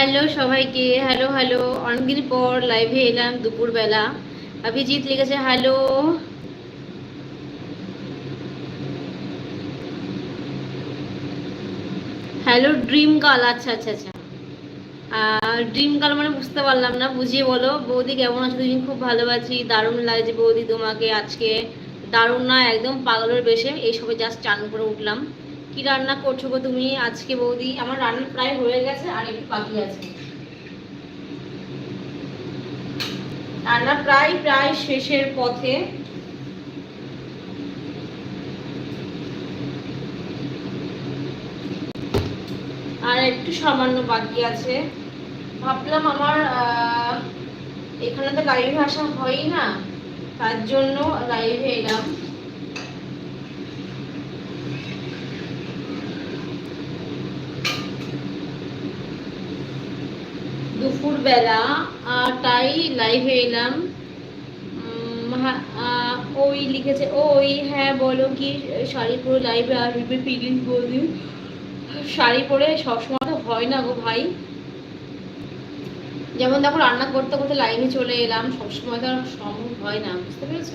Hello সবাইকে, hello hello. অনেকদিন পর লাইভে এলাম দুপুরবেলা। অভিজিৎ লিখেছে, হ্যালো। হ্যালো ড্রিম কাল আচ্ছা আচ্ছা আচ্ছা। ড্রিম কাল মানে বুঝতে পারলাম না, বুঝিয়ে বলো। বৌদি, কেমন আছো? তুমি খুব ভালো আছি। দারুণ লাগছে বৌদি তোমাকে আজকে। দারুণ না, একদম পাগলের বেশে। এই সবে জাস্ট চান করে উঠলাম। কি রান্না করছ গো তুমি আজকে বৌদি? আমার রান্না প্রায় হয়ে গেছে আর একটু বাকি আছে। রান্না প্রায় প্রায় শেষের পথে। আর একটু সামান্য বাকি আছে। ভাবলাম আমার এখানে তো লাইভে আসা হয়ই না। তার জন্য লাইভে এলাম। বেলা তাই লাইভে এলাম ওই লিখেছে ওই হ্যাঁ বলো কি শাড়ি পরে লাইভে আসবে প্লিজ বলি শাড়ি পরে সবসময় তো হয় না গো ভাই যেমন দেখো, রান্না করতে করতে লাইভে চলে এলাম সবসময় তো সম্ভব হয় না বুঝতে পেরেছ?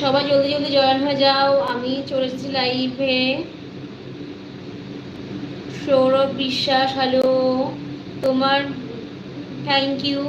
সবাই জলদি জলদি জয়েন হয়ে যাও। আমি চলে এসেছি লাইভে সৌরভ বিশ্বাস হ্যালো তোমার থ্যাংক ইউ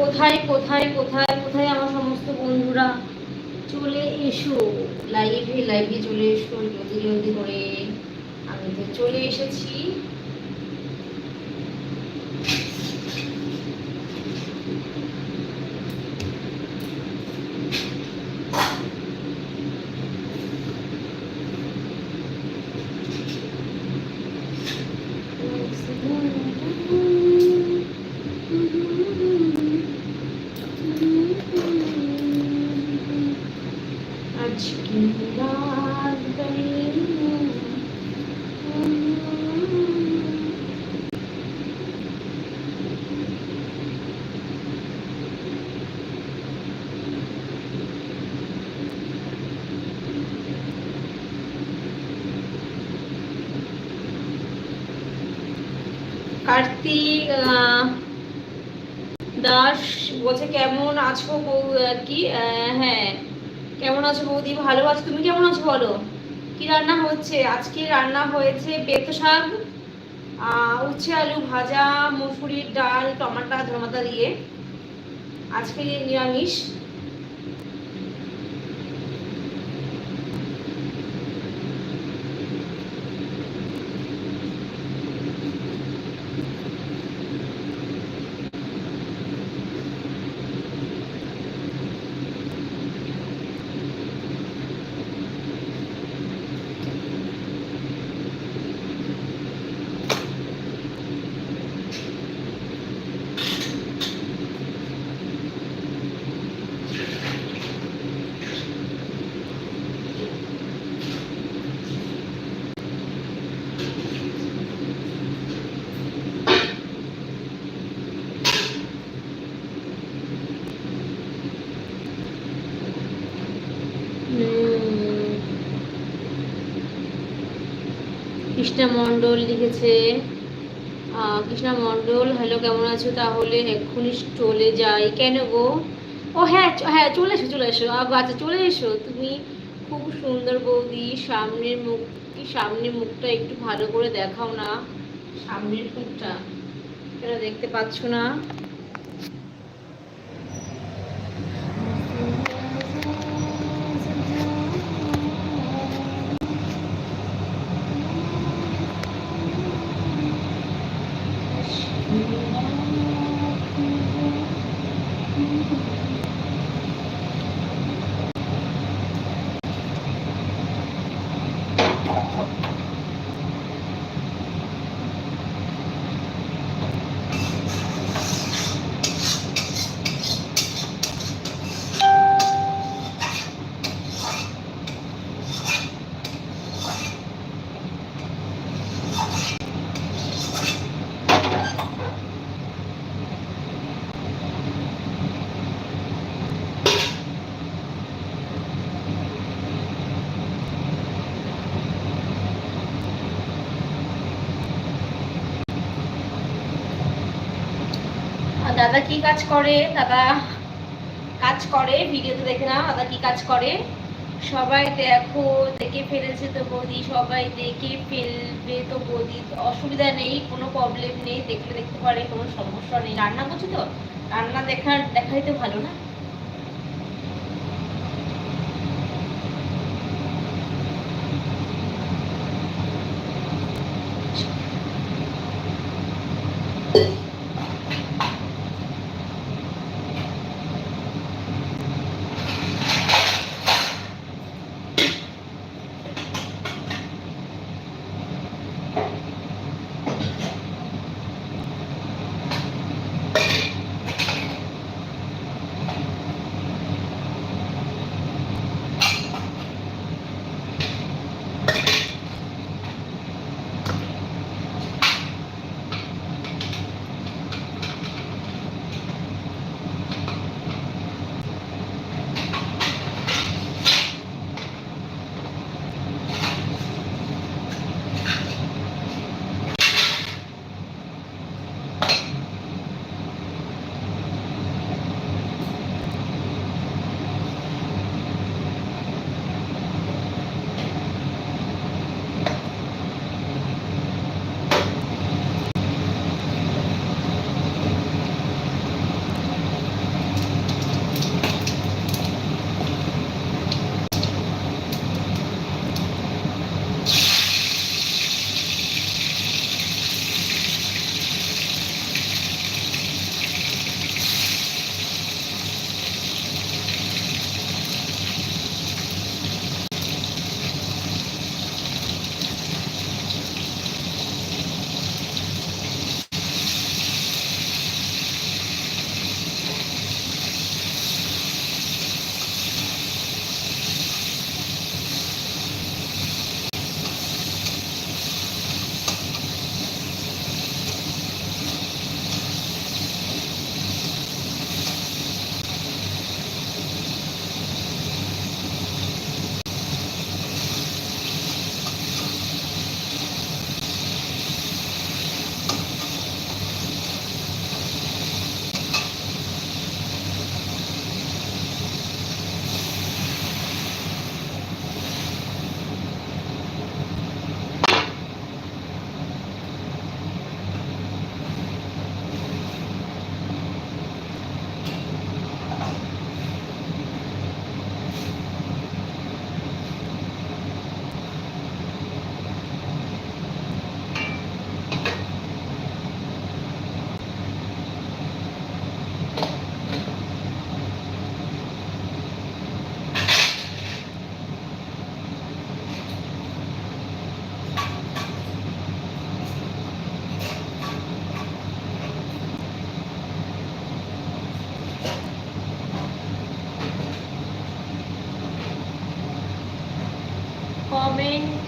কোথায় কোথায় কোথায় কোথায় আমার সমস্ত বন্ধুরা? চলে এসো। লাইভে লাইভে চলে এসো। জলদি জলদি করে আমি তো চলে এসেছি আজকে রাত কার্তিক আহ, দাস বলছে কেমন আছো বউ কি হ্যাঁ কেমন আছো বৌদি? ভালো আছো? তুমি কেমন আছো বলো? কি রান্না হচ্ছে? আজকে রান্না হয়েছে বেতো শাক উচ্ছে আলু ভাজা মুসুরির ডাল টমাটা ধনেপাতা দিয়ে। আজকে নিরামিষ। কৃষ্ণা মণ্ডল লিখেছে কৃষ্ণা মণ্ডল হ্যালো কেমন আছো? তাহলে এক্ষুনি চলে যাই। কেন গো? ও হ্যাঁ হ্যাঁ চলে এসো চলে এসো। আচ্ছা চলে এসো। তুমি খুব সুন্দর বৌদি। সামনের মুখ কি সামনের মুখটা একটু ভালো করে দেখাও না। সামনের মুখটা এটা দেখতে পাচ্ছ না? দাদা কি কাজ করে? দাদা কাজ করে ভিডিওতে দেখে না দাদা কি কাজ করে? সবাই দেখো, দেখে ফেলেছে তো বৌদি, সবাই দেখে ফেলবে তো বৌদি। অসুবিধা নেই, কোনো প্রবলেম নেই, দেখলে দেখতে পারে, কোনো সমস্যা নেই। রান্না করছি তো? রান্না দেখার দেখাই তো ভালো না?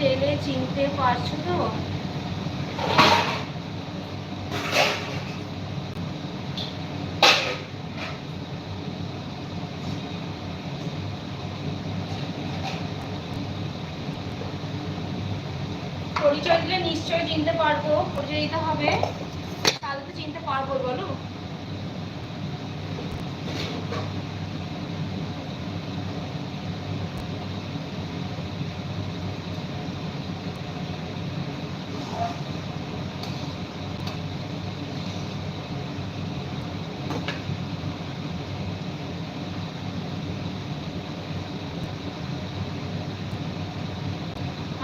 এলে চিনতে পারছ তো পরিচয় দিলে নিশ্চয়ই চিনতে পারব পরিচয় দিতে হবে তাহলে তো চিনতে পারব বলো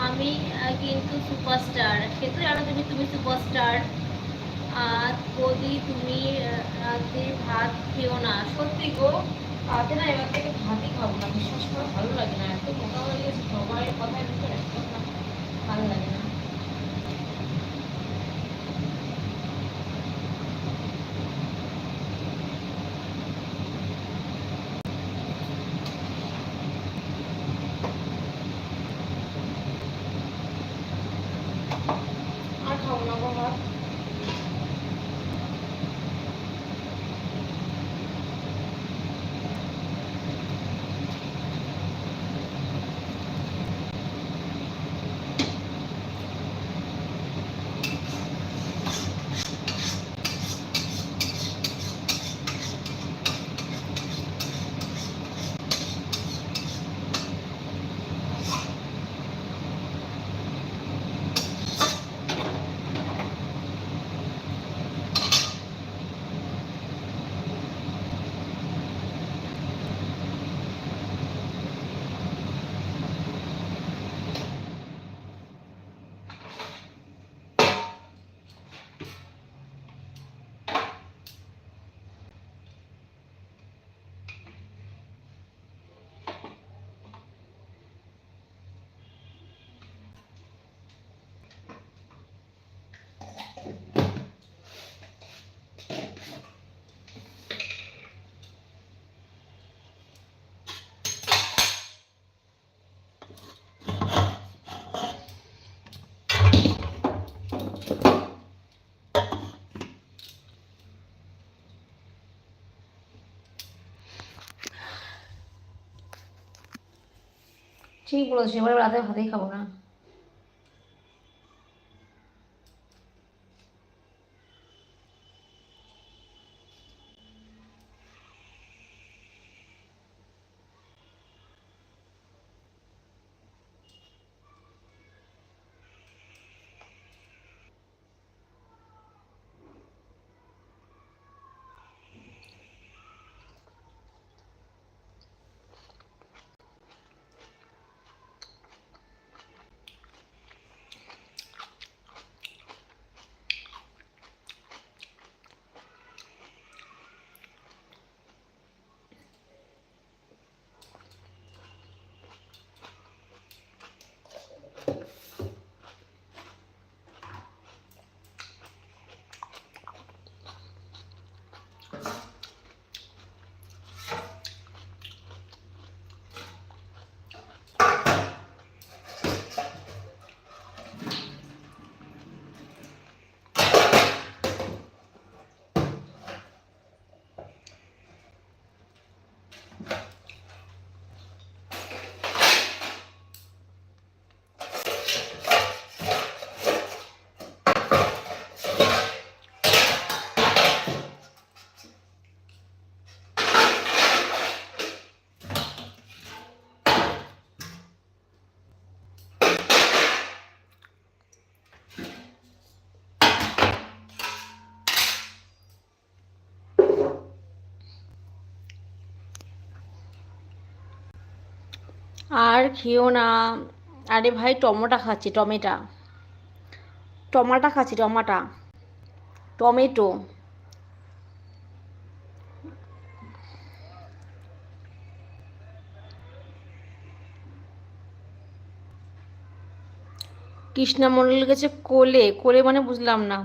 আমি আহ, কিন্তু সুপারস্টার সেতু জানো তুমি তুমি সুপারস্টার আর যদি তুমি রাতে ভাত খেও না। সত্যি গো রাতে না এবার থেকে ভাতই খাব না। বিশ্বাস করো, ভালো লাগে না। এত মোটা হয়ে গেছে সবাই কথায় ভালো লাগে না আর খাব না গো ভাত ঠিক বলেছি এবার রাতে ভাতেই খাব না আর খেও না। আরে ভাই, টমেটো খাচ্ছি, টমেটা। টমাটা খাচ্ছি, টমাটা। টমেটো। কৃষ্ণা মন্ডল লিখেছে কোলে। কোলে মানে বুঝলাম না।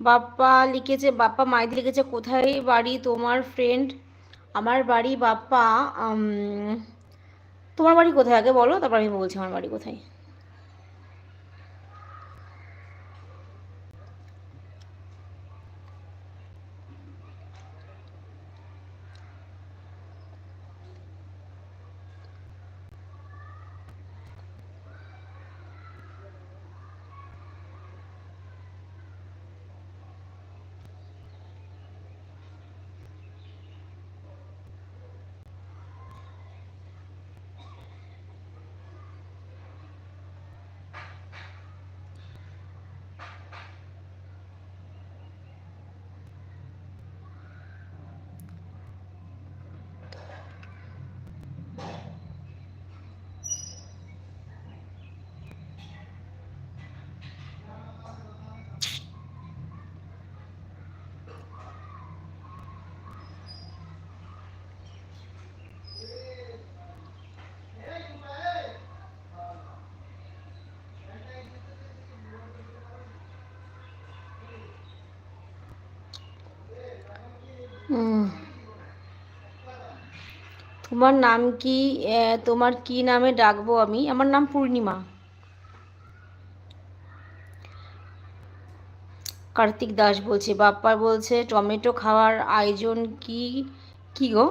বাপ্পা লিখেছে, বাপ্পা মাইদি লিখেছে, কোথায় বাড়ি তোমার ফ্রেন্ড আমার বাড়ি বাপ্পা তোমার বাড়ি কোথায়? আগে বলো তারপর আমি বলছি আমার বাড়ি কোথায়। তোমার নাম কি তোমার কি নামে ডাকবো আমি? আমার নাম পূর্ণিমা। কার্তিক দাস বলছে বাপ্পা বলছে, টমেটো খাওয়ার আয়োজন কি কি গো?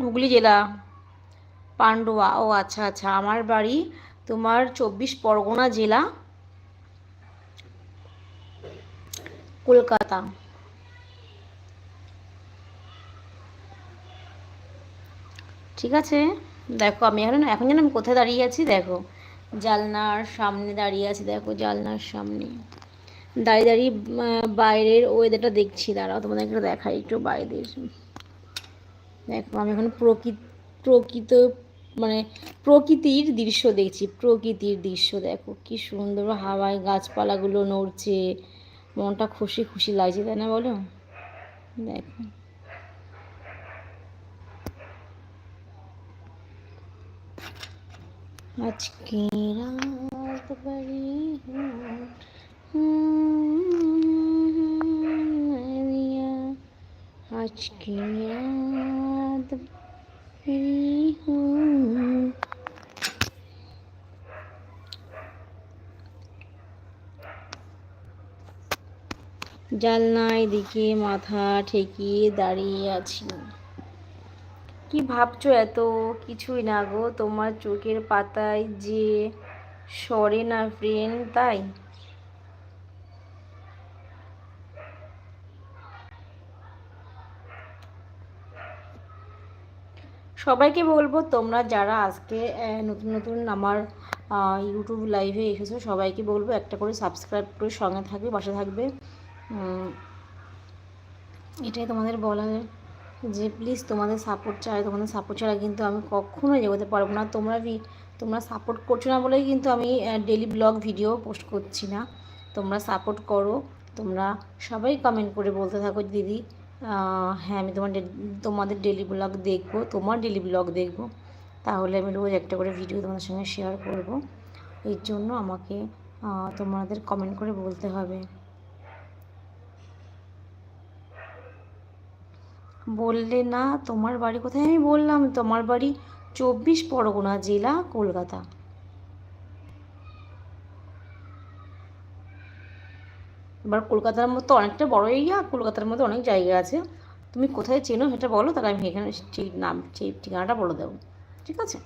হুগলি জেলা, পান্ডুয়া। ও আচ্ছা আচ্ছা আমার বাড়ি তোমার চব্বিশ পরগনা জেলা, কলকাতা। ঠিক আছে? দেখো, আমি এখন এখন যেন আমি কোথায় দাঁড়িয়ে আছি, দেখো। জালনার সামনে দাঁড়িয়ে আছি, দেখো, জালনার সামনে। দাঁড়িয়ে দাঁড়িয়ে বাইরের ওয়েদারটা দেখছি, দাঁড়াও তোমাদের একটু দেখাই, একটু বাইরের। দেখো, আমি এখন প্রকৃত প্রকৃত মানে প্রকৃতির দৃশ্য দেখছি, প্রকৃতির দৃশ্য, দেখো, কি সুন্দর হাওয়ায় গাছপালাগুলো নড়ছে। মনটা খুশি খুশি লাগছে, তাই না বলো? দেখো। আজকে রাত বড়ি আজকে রাত বড়ি দিকে মাথা ঠেকিয়ে দাঁড়িয়ে আছি। কি ভাবছ এত? কিছুই না গো, তোমার চোখের পাতায় যে সরে না ফ্রেন্ড তাই? সবাইকে বলব, তোমরা যারা আজকে নতুন নতুন আমার ইউটিউব লাইভে এসেছ, সবাইকে বলব একটা করে সাবস্ক্রাইব করে সঙ্গে থাকবে, পাশে থাকবে। এটাই তোমাদের বলার। যে প্লিজ তোমাদের সাপোর্ট চাই, তোমাদের সাপোর্ট ছাড়া কিন্তু আমি কখনোই এগোতে পারব না। তোমরা তোমরা সাপোর্ট করছ না বলেই কিন্তু আমি ডেলি ব্লগ ভিডিও পোস্ট করছি না। তোমরা সাপোর্ট করো, তোমরা সবাই কমেন্ট করে বলতে থাকো দিদি হ্যাঁ আমি তোমার তোমাদের ডেলি ব্লগ দেখব, তোমার ডেলি ব্লগ দেখব। তাহলে আমি রোজ একটা করে ভিডিও তোমাদের সঙ্গে শেয়ার করব। এর জন্য আমাকে তোমাদের কমেন্ট করে বলতে হবে। বললে না, তোমার বাড়ি কোথায় আমি বললাম? তোমার বাড়ি চব্বিশ পরগনা জেলা কলকাতা। এবার কলকাতার মতো অনেকটা বড় এরিয়া কলকাতার মধ্যে অনেক জায়গা আছে। তুমি কোথায় চেনো সেটা বলো, তাহলে আমি এখানে ঠিক নাম, ঠিক ঠিকানাটা বলে দেবো। ঠিক আছে?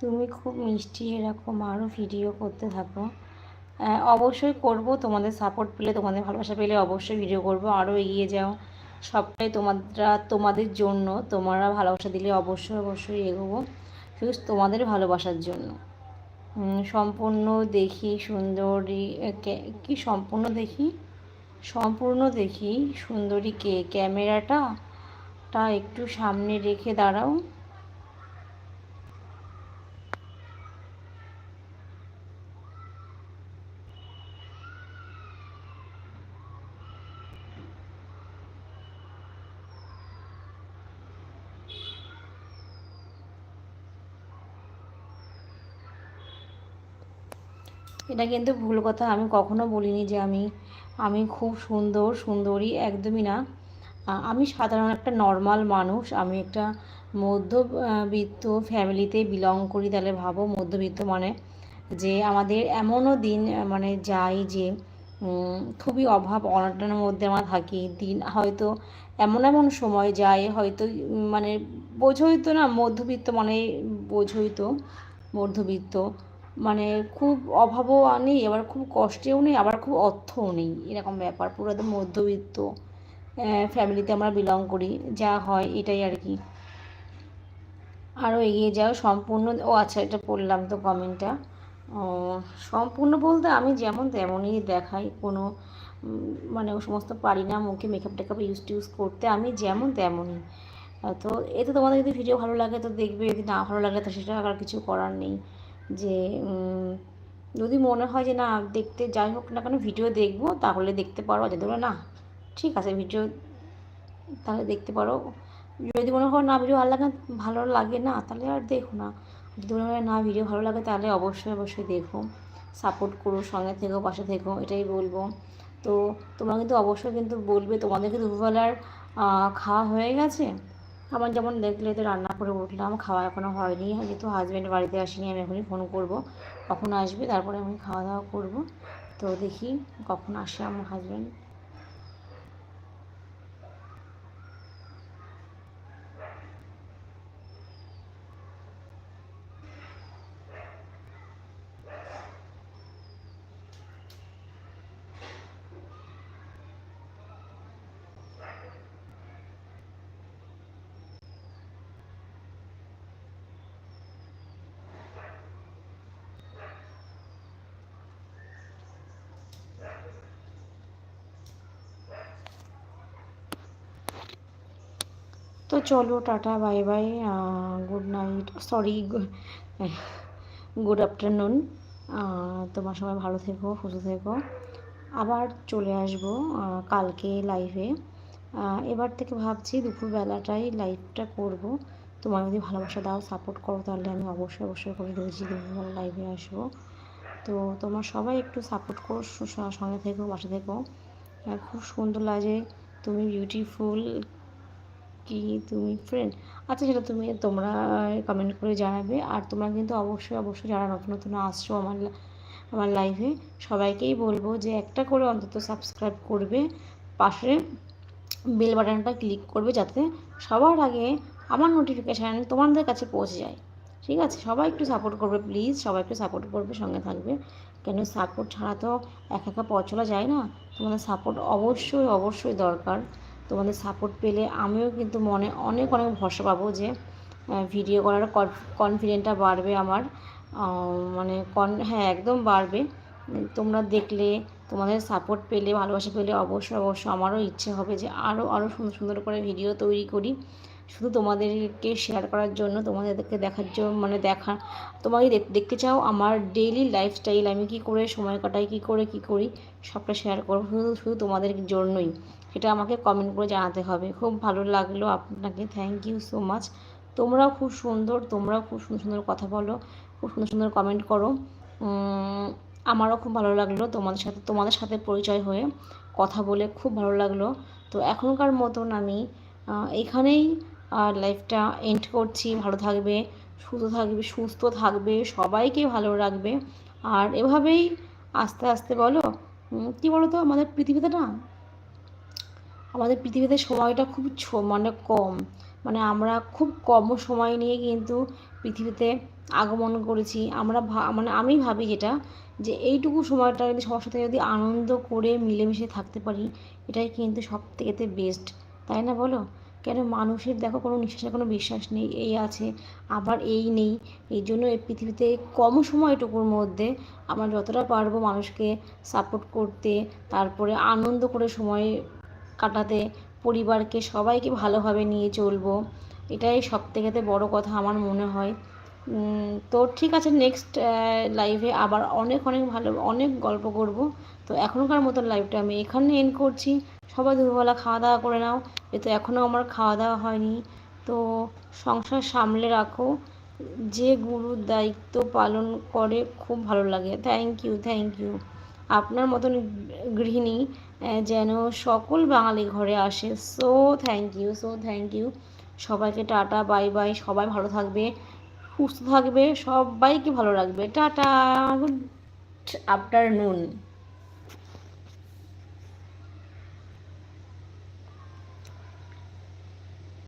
তুমি খুব মিষ্টি এরকম আরও ভিডিও করতে থাকো। অবশ্যই করব, তোমাদের সাপোর্ট পেলে, তোমাদের ভালোবাসা পেলে অবশ্যই ভিডিও করব। আরও এগিয়ে যাও। সবটাই তোমরা তোমাদের জন্য, তোমরা ভালোবাসা দিলে অবশ্যই অবশ্যই এগোবো। শুধু তোমাদের ভালোবাসার জন্য। সম্পূর্ণ দেখি সুন্দরী কি সম্পূর্ণ দেখি? সম্পূর্ণ দেখি সুন্দরী কে? ক্যামেরাটা একটু সামনে রেখে দাঁড়াও। এটা কিন্তু ভুল কথা। আমি কখনো বলিনি যে আমি আমি খুব সুন্দর, সুন্দরী একদমই না। আমি সাধারণ একটা নর্মাল মানুষ। আমি একটা মধ্যবিত্ত ফ্যামিলিতে বিলং করি তাহলে ভাবো মধ্যবিত্ত মানে যে আমাদের এমনও দিন মানে যাই যে খুবই অভাব, অনটনের মধ্যে আমরা থাকি। দিন হয়তো এমন এমন সময় যায়, হয়তো মানে বোঝই তো না, মধ্যবিত্ত মানে বোঝই তো, মধ্যবিত্ত। মানে খুব অভাবও নেই, আবার খুব কষ্টেও নেই, আবার খুব অর্থও নেই, এরকম ব্যাপার। পুরো একদম মধ্যবিত্ত ফ্যামিলিতে আমরা বিলং করি, যা হয় এটাই আর কি। আরও এগিয়ে যাও, সম্পূর্ণ, ও আচ্ছা এটা পড়লাম তো কমেন্টটা সম্পূর্ণ বলতে আমি যেমন তেমনই দেখাই, কোনো মানে ও সমস্ত পারি না, মুখে মেকআপ টেকআপ ইউজ টিউজ করতে, আমি যেমন তেমনই। তো এতে তোমাদের যদি ভিডিও ভালো লাগে, তো দেখবে, যদি না ভালো লাগে, তো সেটা আর কিছু করার নেই। যে যদি মনে হয় যে না, দেখতে যাই হোক না কেন ভিডিও দেখব, তাহলে দেখতে পারো। যদি না, ঠিক আছে ভিডিও তাহলে দেখতে পারো। যদি মনে হয় না ভিডিও ভালো লাগে ভালো লাগে না, তাহলে আর দেখো না। যদি মনে হয় না ভিডিও ভালো লাগে, তাহলে অবশ্যই অবশ্যই দেখো। সাপোর্ট করো, সঙ্গে থেকো, পাশে থেকো, এটাই বলব। তো তোমরা কিন্তু অবশ্যই কিন্তু বলবে, তোমাদের দুপুরবেলার খাওয়া হয়ে গেছে? আমার যেমন দেখলে তো রান্না করে উঠলাম, খাওয়া এখনও হয়নি। যেহেতু হাজব্যান্ড বাড়িতে আসেনি, আমি এখনই ফোন করব। কখন আসবে? তারপরে আমি খাওয়া দাওয়া করব। তো দেখি কখন আসে আমার হাজব্যান্ড চলো, tata bye bye good night sorry good afternoon তোমার সবাই ভালো থেকো, সুস্থ থেকো। আবার চলে আসব কালকে লাইভে এবার থেকে ভাবছি দুপুরবেলাটাই লাইভটা করব। তোমার যদি ভালোবাসা দাও সাপোর্ট করো, তাহলে আমি অবশ্যই অবশ্যই করে রোজই দুপুরবেলা লাইভে আসব। তো তোমার সবাই একটু সাপোর্ট করো সঙ্গে থেকো বাসা থেকো। খুব সুন্দর লাগে, তুমি বিউটিফুল কি তুমি ফ্রেন্ড আচ্ছা সেটা তুমি, তোমরা কমেন্ট করে জানাবে। আর তোমরা কিন্তু অবশ্যই অবশ্যই যারা নতুন নতুন আসছো আমার আমার লাইভে সবাইকেই বলব যে একটা করে অন্তত সাবস্ক্রাইব করবে। পাশে বেল বাটনটা ক্লিক করবে যাতে সবার আগে আমার নোটিফিকেশান তোমাদের কাছে পৌঁছে যায়। ঠিক আছে? সবাই একটু সাপোর্ট করবে প্লিজ সবাই একটু সাপোর্ট করবে, সঙ্গে থাকবে। কেন সাপোর্ট ছাড়া তো একা একা পথ চলা যায় না? তোমাদের সাপোর্ট অবশ্যই অবশ্যই দরকার। তোমাদের সাপোর্ট পেলে আমিও কিন্তু মনে অনেক অনেক ভরসা পাবো যে ভিডিও করার কনফিডেন্টটা বাড়বে আমার। মানে কন হ্যাঁ একদম বাড়বে। তোমরা দেখলে, তোমাদের সাপোর্ট পেলে, ভালোবাসা পেলে অবশ্যই অবশ্যই আমারও ইচ্ছে হবে যে আরও আরও সুন্দর সুন্দর করে ভিডিও তৈরি করি। শুধু তোমাদেরকে শেয়ার করার জন্য, তোমাদেরকে দেখার জন্য মানে দেখা, তোমাকে দেখতে চাও আমার ডেইলি লাইফস্টাইল আমি কি করে, সময় কাটাই, কি করে, কি করি, সবটা শেয়ার করব। শুধু শুধু তোমাদের জন্যই। সেটা আমাকে কমেন্ট করে জানাতে হবে। খুব ভালো লাগল আপনাকে। থ্যাংক ইউ সো মাচ তোমরাও খুব সুন্দর, তোমরাও খুব সুন্দর সুন্দর কথা বলো, খুব সুন্দর সুন্দর কমেন্ট করো। আমারও খুব ভালো লাগল তোমাদের সাথে তোমাদের সাথে পরিচয় হয়ে কথা বলে খুব ভালো লাগল। তো এখনকার মতন আমি এখানেই লাইফটা এন্ড করছি। ভালো থাকবে, সুস্থ থাকবে সুস্থ থাকবে, সবাইকে ভালো রাখবে। আর এভাবেই আস্তে আস্তে বলো কি বলো তো আমাদের পৃথিবীতে না আমাদের পৃথিবীতে সময়টা খুব মানে কম। মানে আমরা খুব কম সময় নিয়ে কিন্তু পৃথিবীতে আগমন করেছি। আমরা মানে আমি ভাবি যেটা, যে এইটুকু সময়টা যদি সবার সাথে যদি আনন্দ করে মিলেমিশে থাকতে পারি, এটাই কিন্তু সব থেকে বেস্ট তাই না বলো? কেন মানুষের দেখো কোনো নিঃশ্বাসে কোনো বিশ্বাস নেই, এই আছে, আবার এই নেই। এই জন্য এই পৃথিবীতে কম সময়টুকুর মধ্যে আমরা যতটা পারব মানুষকে সাপোর্ট করতে, তারপরে আনন্দ করে সময় কাটাতে পরিবারকে সবাইকে ভালোভাবে নিয়ে চলবো। এটাই সব থেকে বড় কথা আমার মনে হয়। তো ঠিক আছে নেক্সট লাইভে আবার অনেক অনেক ভালো, অনেক গল্প করব। তো এখনকার মতন লাইভটা আমি এখানে এন্ড করছি। সবাই দুপুরবেলা খাওয়া দাওয়া করে নাও। যেহেতু এখনও আমার খাওয়া দাওয়া হয়নি। তো সংসার সামলে রাখো। যে গুরুর দায়িত্ব পালন করে খুব ভালো লাগে। থ্যাংক ইউ থ্যাংক ইউ আপনার মতন গৃহিণী যেন সকল বাঙালি ঘরে আসে। So thank you so thank you সবাইকে টাটা বাই বাই সবাই ভালো থাকবে, সুস্থ থাকবে, সবাইকে ভালো রাখবে। Tata good afternoon